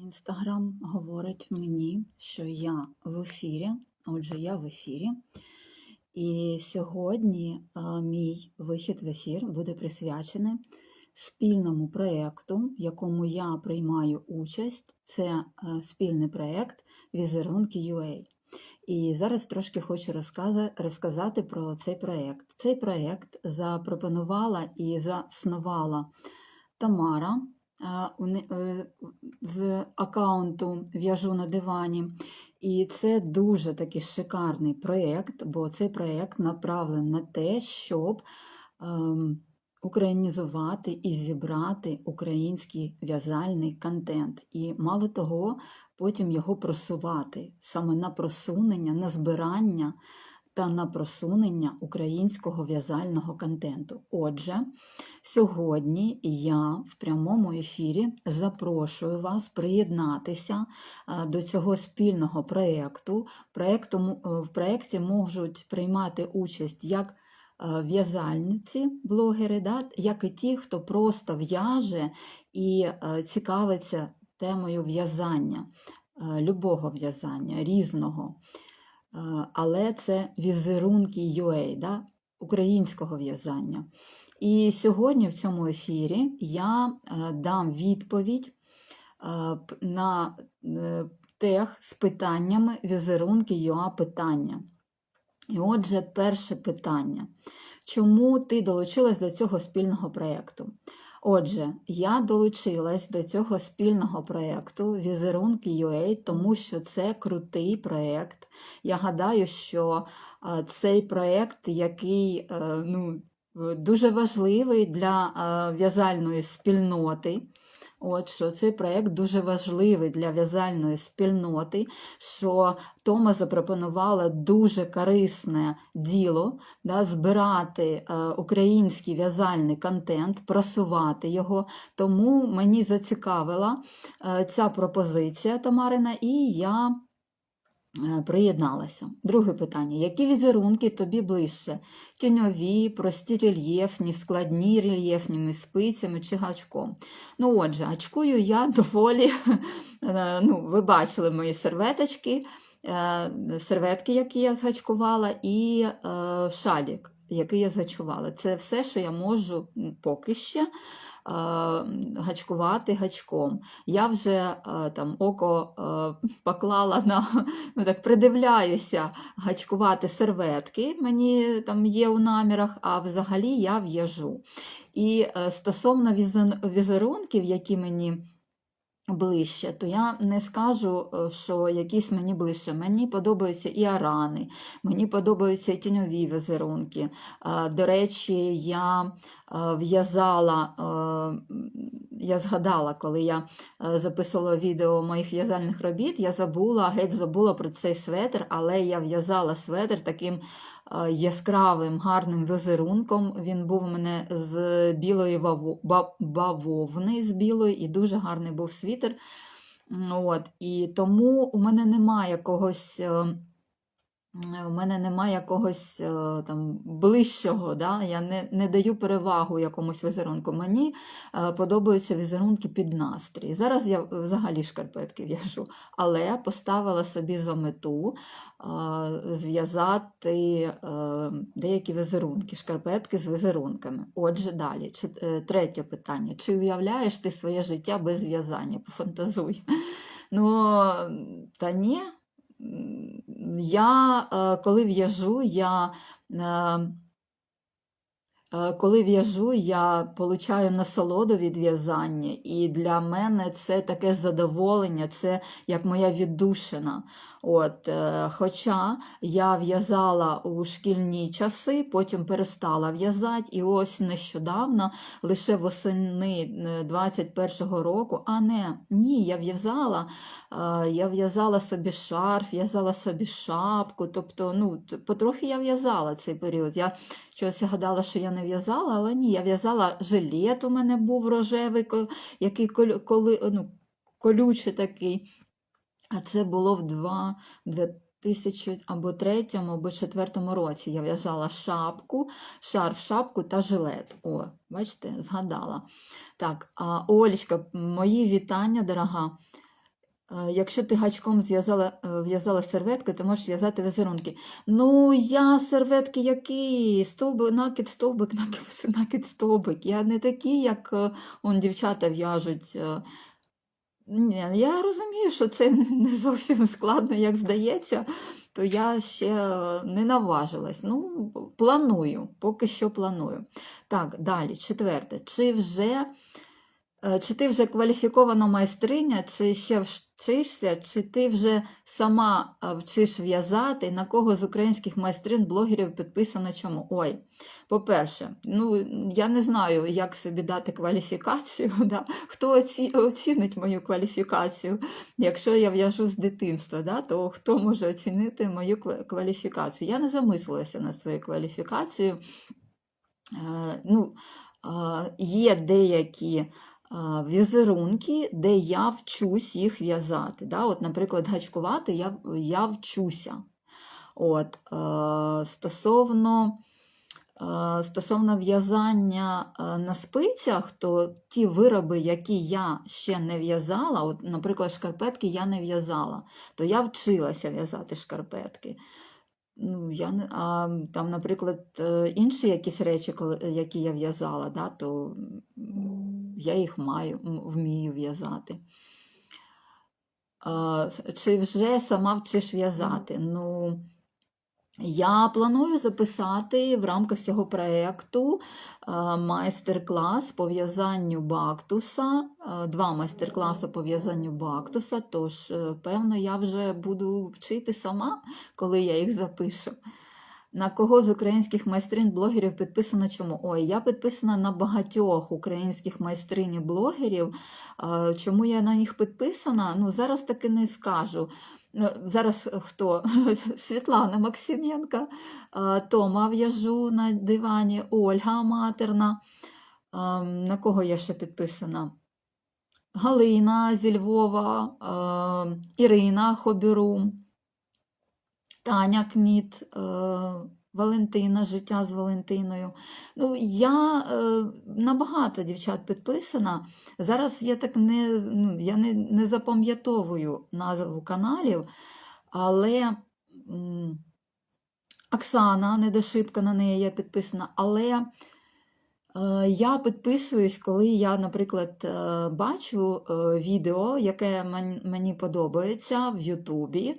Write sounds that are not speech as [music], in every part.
Інстаграм говорить мені, що я в ефірі. Отже, я в ефірі. І сьогодні а, мій вихід в ефір буде присвячений спільному проєкту, в якому я приймаю участь. Це е, спільний проєкт Візерунки UA. І зараз трошки хочу розказати про цей проєкт. Цей проєкт запропонувала і заснувала Тамара е, з аккаунту В'яжу на дивані. І це дуже такий шикарний проєкт, бо цей проєкт направлений на те, щоб ем, українізувати і зібрати український в'язальний контент. І мало того, потім його просувати саме на просунення, на збирання та на просунення українського в'язального контенту. Отже, сьогодні я в прямому ефірі запрошую вас приєднатися е, до цього спільного проєкту. Е, В проєкті можуть приймати участь як е, в'язальниці, блогери, як і ті, хто просто в'яже і цікавиться темою в'язання, любого в'язання, різного. Але це візерунки UA, да, українського в'язання. І сьогодні в цьому ефірі я е, дам відповідь е, на е, тех з питаннями візерунки ЮА питання. І отже, перше питання. Чому ти долучилась до цього спільного проєкту? Отже, я долучилась до цього спільного проєкту Візерунки UA, тому що це крутий проєкт. Я гадаю, що е, цей проєкт, який е, ну, дуже важливий для е, в'язальної спільноти. От що цей проєкт дуже важливий для в'язальної спільноти, що Тома запропонувала дуже корисне діло да, збирати е, український в'язальний контент, просувати його. Тому мені зацікавила е, ця пропозиція Тамарина, і я приєдналася. Друге питання: які візерунки тобі ближче? Тіньові, прості рельєфні, складні рельєфніми спицями чи гачком? Ну, отже, гачкую я [laughs] доволі. е, Ну, ви бачили мої серветочки, е, серветки, які я згачкувала, і е, шалік, який я згачувала. Це все, що я можу поки ще е, гачкувати гачком. Я вже е, там око е, поклала на [laughs] ну так придивляюся гачкувати серветки. Мені там є у намірах, а взагалі я в'яжу. І е, стосовно візерунків, які мені ближче, то я не скажу, е, що якісь мені ближче. Мені подобаються і арани, мені подобаються і тіньові візерунки. Е, До речі, я е, в'язала, я згадала, коли я записувала відео моїх в'язальних робіт, я забула, геть забула про цей светр, але я в'язала светр таким яскравим, гарним візерунком. Він був у мене з білої бавовни, з білої, і дуже гарний був світер. От, і тому у мене немає якогось. Е, у мене немає якогось е, там ближчого, да? я не, не даю перевагу якомусь візерунку. Мені е, подобаються візерунки під настрій. Зараз я взагалі шкарпетки в'яжу, але поставила собі за мету зв'язати деякі візерунки, шкарпетки з візерунками. Отже, далі. Третє питання. Чи уявляєш ти своє життя без в'язання? Пофантазуй. [laughs] Ну, та ні. Я, е, коли в'яжу, я, е, коли в'яжу, я получаю насолоду від в'язання, і для мене це таке задоволення, це як моя віддушина. От, е, хоча я в'язала у шкільні часи, потім перестала в'язати, і ось нещодавно, лише восени е, 21-го року, а не, ні, я в'язала Е, Я в'язала собі шарф, в'язала собі шапку. Тобто, ну, потрохи я в'язала цей період. Я щось гадала, що я не в'язала, але ні, я в'язала жилет, у мене був рожевий, який коли, ну, колючий такий. А це було в два, 2000 або третьому, або четвертому році. Я в'язала шапку, шарф, шапку та жилет. О, бачите, згадала. Так, а Олечка, мої вітання, дорога. Е, Якщо ти гачком зв'язала, е, в'язала серветки, то можеш в'язати візерунки. Ну, я серветки які? Стовбик, накид, стовбик, накид, [laughs] накид, стовбик. Я не такі, як е, он, дівчата в'яжуть. я розумію, що це [laughs] не зовсім складно, як здається, то я ще не наважилась. Ну, планую, поки що планую. Так, далі, четверте. Чи вже Чи ти вже кваліфікована майстриня, чи ще вчишся, чи ти вже сама вчиш в'язати, на кого з українських майстрин, блогерів підписано чому? Ой, по-перше, ну я не знаю, як собі дати кваліфікацію. [laughs] Да? Хто оці, оцінить мою кваліфікацію? Якщо я в'яжу з дитинства, да? то хто може оцінити мою кваліфікацію? Я не замислилася над своєю кваліфікацією. Е, ну, е, є деякі візерунки, де я вчусь їх в'язати. Да? От, наприклад, гачкувати я, я вчуся. От, е, стосовно, е, стосовно в'язання е, на спицях, то ті вироби, які я ще не в'язала, от, наприклад, шкарпетки я не в'язала, то я вчилася в'язати шкарпетки. Ну, я а там, наприклад, е, інші якісь речі, які я в'язала, да, то я їх маю, вмію в'язати. Чи вже сама вчиш в'язати? Ну, я планую записати в рамках цього проєкту майстер-клас по в'язанню бактуса, два майстер-класи по в'язанню бактуса, тож, е, певно, я вже буду вчити сама, коли я їх запишу. На кого з українських майстринь блогерів підписана чому? Ой, я підписана на багатьох українських майстринь і блогерів. Чому я на них підписана? Ну, зараз таки не скажу. Ну, Зараз хто? [laughs] Світлана Максименка, Тома в'яжу на дивані, Ольга Матерна. На кого я ще підписана? Галина зі Львова, Ірина Хобірум. Таня Кніт, е, Валентина, життя з Валентиною. Ну, я е, на багато дівчат підписана. Зараз я так не, ну, я не, не запам'ятовую назву каналів, але м, Оксана Недошибка, на неї я підписана, але. Е, Я підписуюсь, коли я, наприклад, бачу відео, яке мен- мені подобається в Ютубі.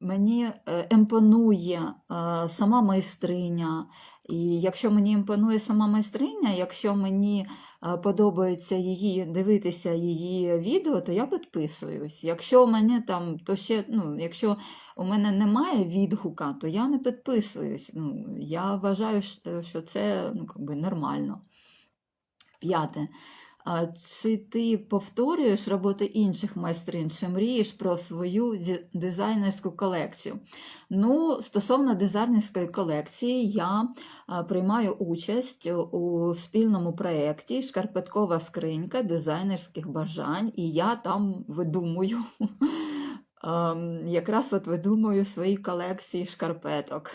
Мені е, імпонує е, сама майстриня. І якщо мені імпонує сама майстриня, якщо мені е, подобається її дивитися її відео, то я підписуюсь. Якщо мені там, то ще, ну, якщо у мене немає відгука, то я не підписуюсь. Ну, я вважаю, що це ну, би нормально. П'яте. Чи ти повторюєш роботи інших майстрин, чи мрієш про свою дизайнерську колекцію? Ну, стосовно дизайнерської колекції, я приймаю участь у спільному проєкті Шкарпеткова скринька дизайнерських бажань, і я там видумую. [laughs] Ем, Якраз от видумую свої колекції шкарпеток.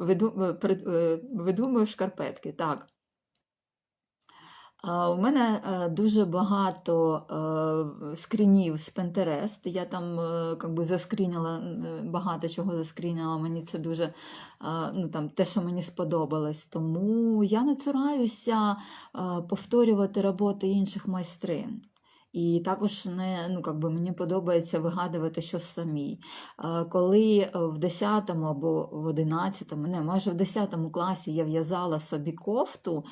Е, е, Видумую шкарпетки, так. У мене е, дуже багато е, скрінів з Pinterest. Я там е, би, заскріняла, багато чого заскріняла. Мені це дуже ну, там, те, що мені сподобалось. Тому я не цураюся повторювати роботи інших майстрин. І також не, ну, как би, мені подобається вигадувати щось самій. Коли в 10 або в 11, не, майже в 10 класі я в'язала собі кофту,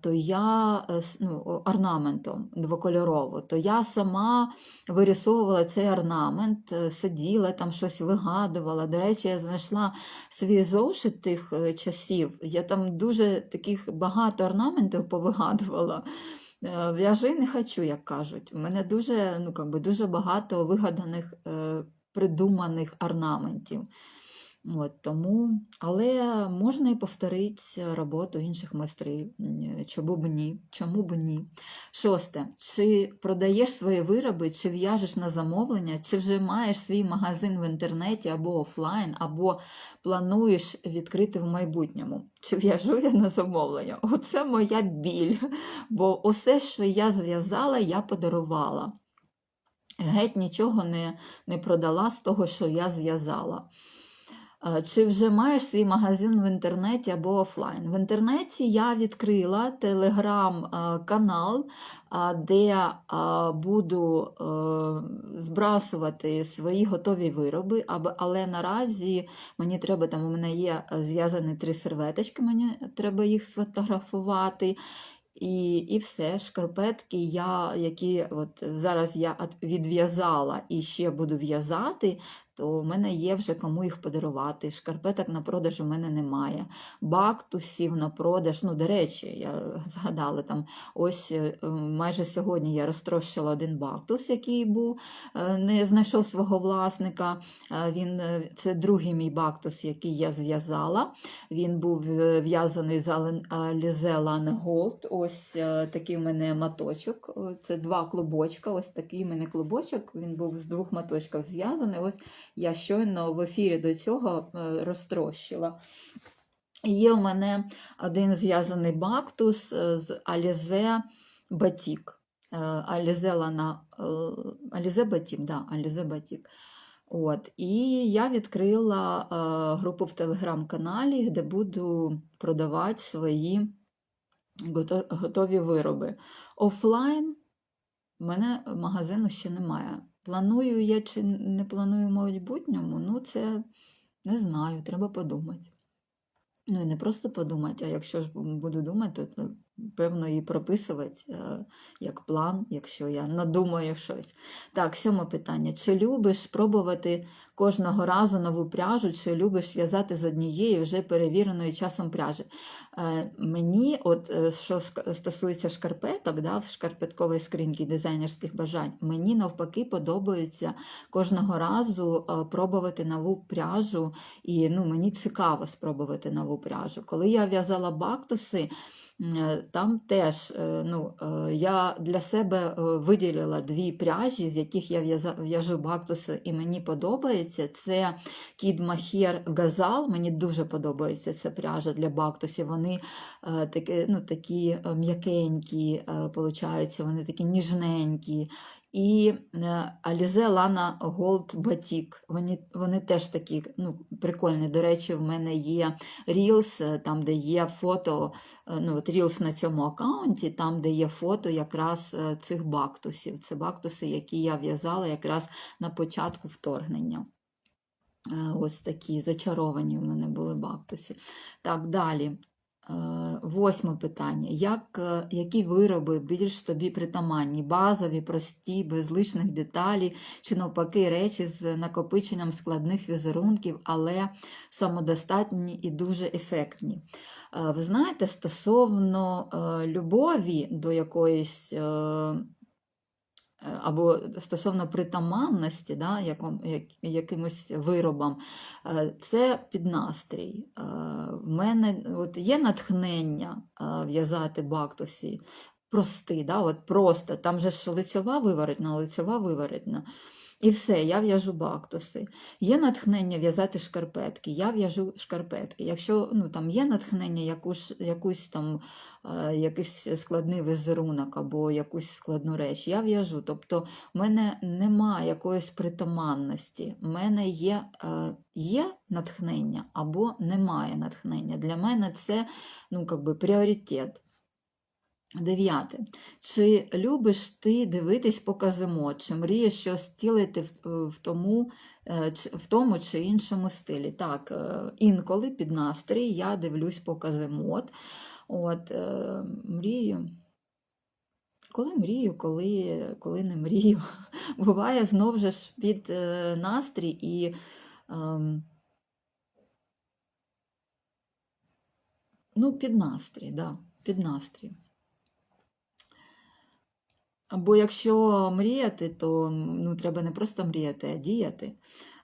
то я е, ну, орнаментом двокольорово, то я сама вирисовувала цей орнамент, е, сиділа там щось вигадувала. До речі, я знайшла свій зошит тих е, часів. Я там дуже таких багато орнаментів повигадувала. В'яжи не хочу, як кажуть. У мене дуже, ну, би, дуже багато вигаданих, придуманих орнаментів. От, тому, але можна і повторити роботу інших майстрів. Чому б ні? Чому б ні? Шосте. Чи продаєш свої вироби, чи в'яжеш на замовлення, чи вже маєш свій магазин в інтернеті або офлайн, або плануєш відкрити в майбутньому? Чи в'яжу я на замовлення? Оце моя біль. Бо усе, що я зв'язала, я подарувала. геть нічого не, не продала з того, що я зв'язала. Е, Чи вже маєш свій магазин в інтернеті або офлайн? В інтернеті я відкрила телеграм-канал, де е, буду е, збрасувати свої готові вироби, але наразі мені треба, там у мене є е, зв'язані три серветочки, мені треба їх сфотографувати. І, і все, шкарпетки, я, які от зараз я відв'язала і ще буду в'язати, то в мене є вже кому їх подарувати. Шкарпеток на продаж у мене немає. Бактусів на продаж. Ну, до речі, я [laughs] згадала там ось е, майже сьогодні я розтрощила один бактус, який був, е, не знайшов свого власника. Е, Він, це другий мій бактус, який я зв'язала. Він був в'язаний з Alize Lane Gold. Ось такий у мене маточок. Це два клубочка. Ось такий у мене клубочок. Він був з двох маточків зв'язаний. Ось я щойно в ефірі до цього е, розтрощила. Є у мене один зв'язаний бактус е, з Alize Batik. Е, Alize Lana, е, Alize Batik, да, Alize Batik. От, і я відкрила групу в телеграм-каналі, де буду продавати свої готові вироби. Офлайн в мене магазину ще немає. Планую я чи не планую в майбутньому, ну це не знаю, треба подумати. Ну і не просто подумати, а якщо ж буду думати, то певно і прописувати е, як план, якщо я надумаю щось. Так, сьоме питання. Чи любиш пробувати кожного разу нову пряжу, чи любиш в'язати з однієї вже перевіреної часом пряжі? Е, Мені, от е, що стосується шкарпеток, да, в шкарпетковій скриньці дизайнерських бажань, мені навпаки подобається кожного разу пробувати нову пряжу, і ну, мені цікаво спробувати нову пряжу. Коли я в'язала бактуси, там теж е, ну, е, я для себе е, виділила дві пряжі, з яких я в'яжу бактуси, і мені подобається. Це Кід Махер Газал. Мені дуже подобається ця пряжа для бактусів. Вони е, такі, ну, такі е, м'якенькі, е, вони такі ніжненькі. І Alize Lana Gold Batik. Вони, вони теж такі ну, прикольні. До речі, в мене є Reels, е, там, де є фото, е, ну, от Reels на цьому аккаунті, там, де є фото якраз е, цих бактусів. Це бактуси, які я в'язала якраз на початку вторгнення. Ось такі зачаровані у мене були бактуси. Так, далі. Е, Восьме питання. Як, е, які вироби більш тобі притаманні? Базові, прості, без лишних деталей, чи навпаки речі з накопиченням складних візерунків, але самодостатні і дуже ефектні? Е, Ви знаєте, стосовно любові до якоїсь. Е, Або стосовно притаманності, да, яком, як, якимось виробам, е, це під настрій. Е, В мене от є натхнення в'язати бактусі, прости, да, от просто, там же ж лицьова виворотна, лицьова виворотна. І все, я в'яжу бактуси. Є натхнення в'язати шкарпетки, я в'яжу шкарпетки. Якщо ну, там є натхнення якусь, якусь там, е, якийсь складний візерунок або якусь складну реч, я в'яжу. Тобто в мене немає якоїсь притаманності. У мене є, е, є натхнення або немає натхнення. Для мене це ну, би, пріоритет. Дев'яте. Чи любиш ти дивитись покази мод, чи мрієш щось втілити в, в, тому, е, в тому чи іншому стилі? Так, е, інколи під настрій я дивлюсь покази мод. От, е, мрію. Коли мрію, коли, коли не мрію. [laughs] Буває знову ж під е, настрій і. ем, Ну, під настрій, да, під настрій. Або якщо мріяти, то ну, треба не просто мріяти, а діяти.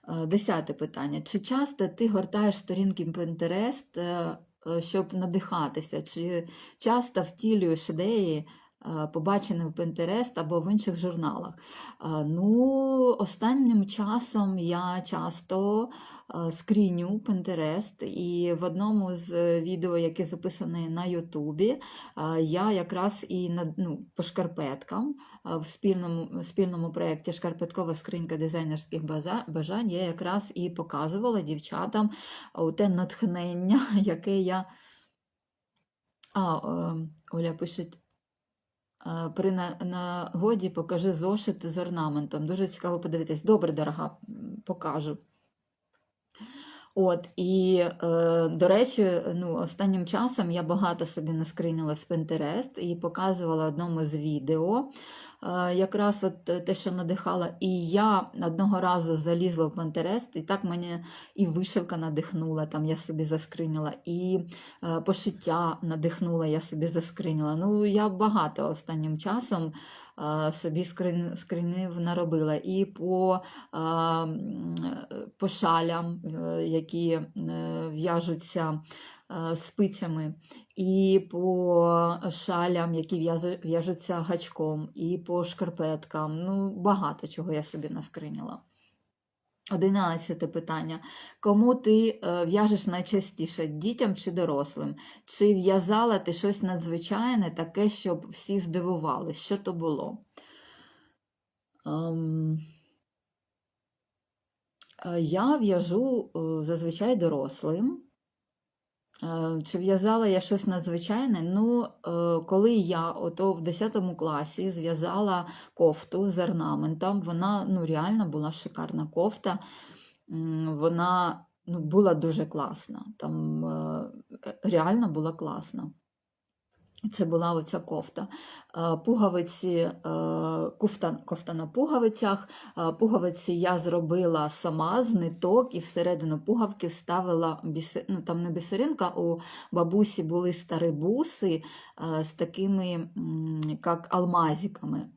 Е, Десяте питання. Чи часто ти гортаєш сторінки Pinterest, е, е, щоб надихатися? Чи часто втілюєш ідеї е, побачений в Pinterest або в інших журналах. Е, Ну, останнім часом я часто е, скріню Pinterest, і в одному з відео, яке записане на Ютубі, я якраз і на, ну, по шкарпеткам в спільному, спільному проєкті Шкарпеткова скринька дизайнерських бажань я якраз і показувала дівчатам те натхнення, [laughs] яке я. А, Оля пише. При нагоді покажи зошит з орнаментом. Дуже цікаво подивитись. Добре, дорога, покажу. От, і, е, до речі, ну, останнім часом я багато собі наскринила з Pinterest і показувала одному з відео. Е, якраз от те, що надихала. І я одного разу залізла в Pinterest, і так мене і вишивка надихнула, там я собі заскриніла, і е, пошиття надихнула, я собі заскриніла. Ну, я багато останнім часом е, собі скрин, скринів наробила. І по, е, е, по шалям, е, які е, в'яжуться е, спицями, і по шалям, які в'яжуться гачком, і по шкарпеткам. Ну, багато чого я собі наскриніла. Одинадцяте питання. Кому ти е, в'яжеш найчастіше дітям чи дорослим? Чи в'язала ти щось надзвичайне, таке, щоб всі здивували? Що то було? Ем, е, Я в'яжу е, зазвичай дорослим. Е, Чи в'язала я щось надзвичайне? Ну, е, коли я ото в 10 класі зв'язала кофту з орнаментом, вона ну, реально була шикарна кофта. Вона ну, була дуже класна. Там е, реально була класна. Це була оця кофта. Е, Пуговиці, е, кофта, кофта на пуговицях. Е, Пуговиці я зробила сама з ниток і всередину пуговки вставила ну, там не бісеринка, у бабусі були старі буси з такими, як алмазиками.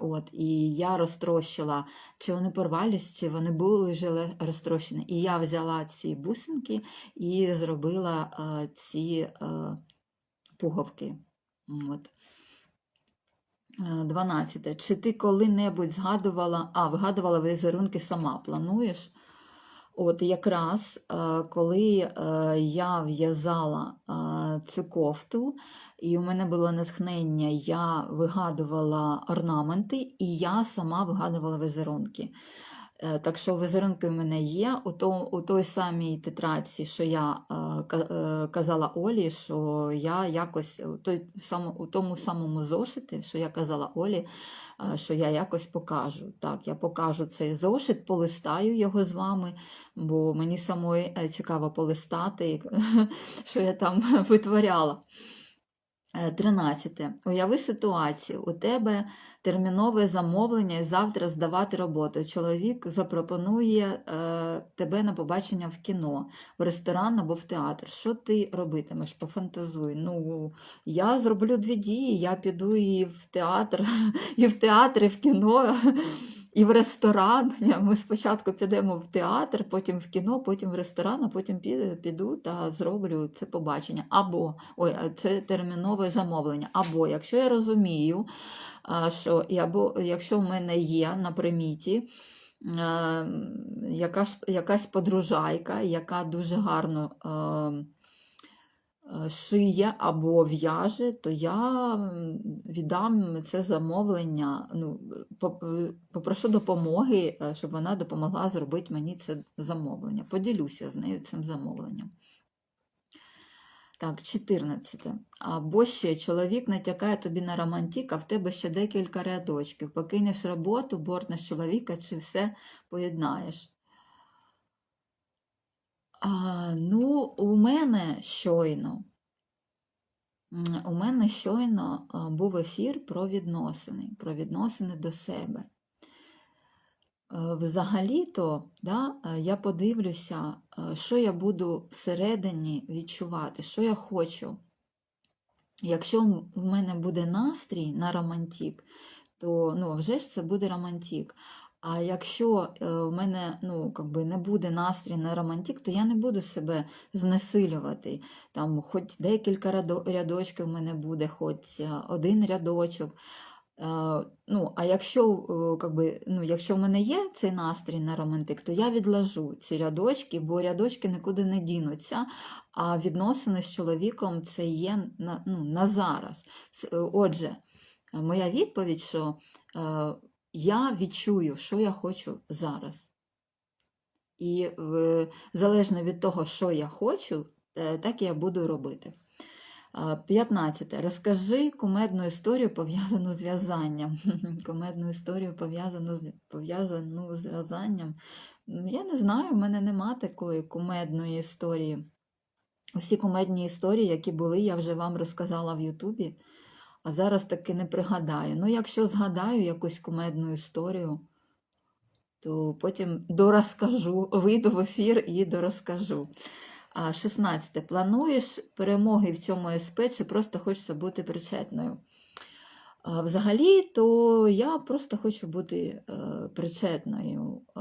От, і я розтрощила, чи вони порвались, чи вони були вже розтрощені. І я взяла ці бусинки і зробила ці пуговки. От. Е, 12. Чи ти коли-небудь згадувала, а, вигадувала візерунки сама плануєш? От якраз е, коли е, я в'язала е, цю кофту, і у мене було натхнення, я вигадувала орнаменти, і я сама вигадувала візерунки. Е, Так що візерунки у мене є у, то, у той самій тетрадці, що я е, е, казала Олі, що я якось той, само, у тому самому зошиті, що я казала Олі, що я якось покажу. Так, я покажу цей зошит, полистаю його з вами, бо мені самої цікаво полистати, [laughs] що я там [laughs] витворяла. Е, 13. Уяви ситуацію. У тебе термінове замовлення і завтра здавати роботу. Чоловік запропонує е, тебе на побачення в кіно, в ресторан або в театр. Що ти робитимеш? Пофантазуй. Ну, я зроблю дві дії. Я піду і в театр, [laughs] і в театр, і в кіно. І в ресторан. [laughs] Ми спочатку підемо в театр, потім в кіно, потім в ресторан, а потім піду, піду та зроблю це побачення. Або ой, це термінове замовлення. Або якщо я розумію, що або якщо в мене є на приміті. Якась, якась подружайка, яка дуже гарно е, шиє або в'яже, то я віддам це замовлення, ну, попрошу допомоги, е, щоб вона допомогла зробити мені це замовлення. Поділюся з нею цим замовленням. Так, 14. Або ще чоловік натякає тобі на романтик, а в тебе ще декілька рядочків. Покинеш роботу, бортнеш чоловіка, чи все поєднаєш. А, ну, у мене щойно. У мене щойно був ефір про відносини, про відносини до себе. Е, Взагалі-то да, е, я подивлюся, е, що я буду всередині відчувати, що я хочу. Якщо в мене буде настрій на романтик, то ну, вже ж це буде романтик. А якщо е, в мене ну, би не буде настрій на романтик, то я не буду себе знесилювати. Там, хоч декілька рядочків в мене буде, хоч е, один рядочок. Е, ну, а якщо, би, ну, якщо в мене є цей настрій на романтик, то я відложу ці рядочки, бо рядочки нікуди не дінуться, а відносини з чоловіком це є на, ну, на зараз. Отже, моя відповідь, що я відчую, що я хочу зараз. І е, залежно від того, що я хочу, е, так я буду робити. 15. Розкажи кумедну історію, пов'язану з в'язанням. [laughs] Кумедну історію пов'язану з, пов'язану з в'язанням. Я не знаю, в мене нема такої кумедної історії. Усі кумедні історії, які були, я вже вам розказала в Ютубі, а зараз таки не пригадаю. Ну, якщо згадаю якусь кумедну історію, то потім дорозкажу, вийду в ефір і дорозкажу. 16. Плануєш перемоги в цьому СП чи просто хочеться бути причетною? Взагалі, то я просто хочу бути е, причетною, е,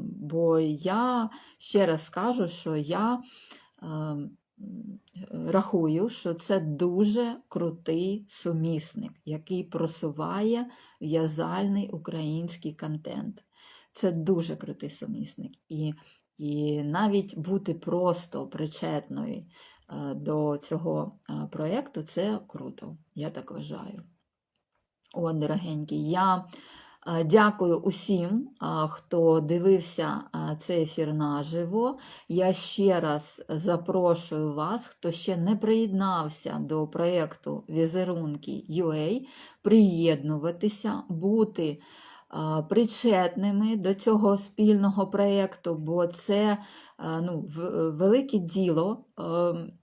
бо я ще раз скажу, що я е, м, рахую, що це дуже крутий сумісник, який просуває в'язальний український контент. Це дуже крутий сумісник. І, і навіть бути просто причетною е, до цього е, проєкту це круто, я так вважаю. От, дорогенькі, я дякую усім, е, хто дивився е, цей ефір наживо. Я ще раз запрошую вас, хто ще не приєднався до проєкту Візерунки UA, приєднуватися, бути е, причетними до цього спільного проєкту, бо це е, ну, велике діло е,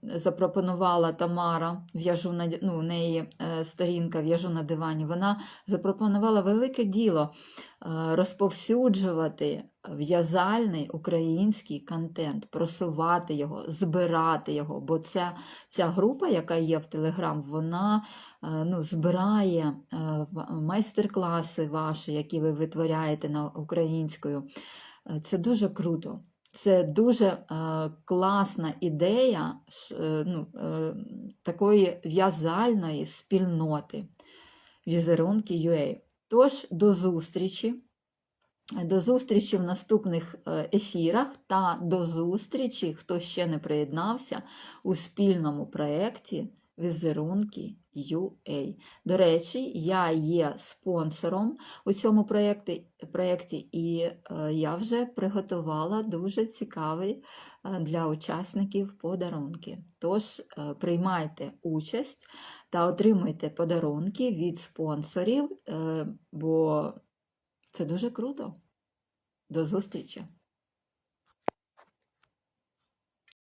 запропонувала Тамара, в'яжу на, ну, у неї е, сторінка в'яжу на дивані. Вона запропонувала велике діло е, розповсюджувати в'язальний український контент, просувати його, збирати його. Бо ця, ця група, яка є в Телеграм, вона е, ну, збирає е, майстер-класи ваші, які ви витворяєте на українською. Е, Це дуже круто. Це дуже е, класна ідея е, ну, е, такої в'язальної спільноти візерунки UA. Тож до зустрічі. До зустрічі в наступних е, ефірах та до зустрічі, хто ще не приєднався у спільному проєкті Візерунки UA. До речі, я є спонсором у цьому проєкті, і е, я вже приготувала дуже цікаві е, для учасників подарунки. Тож е, приймайте участь та отримуйте подарунки від спонсорів, бо це дуже круто. До зустрічі!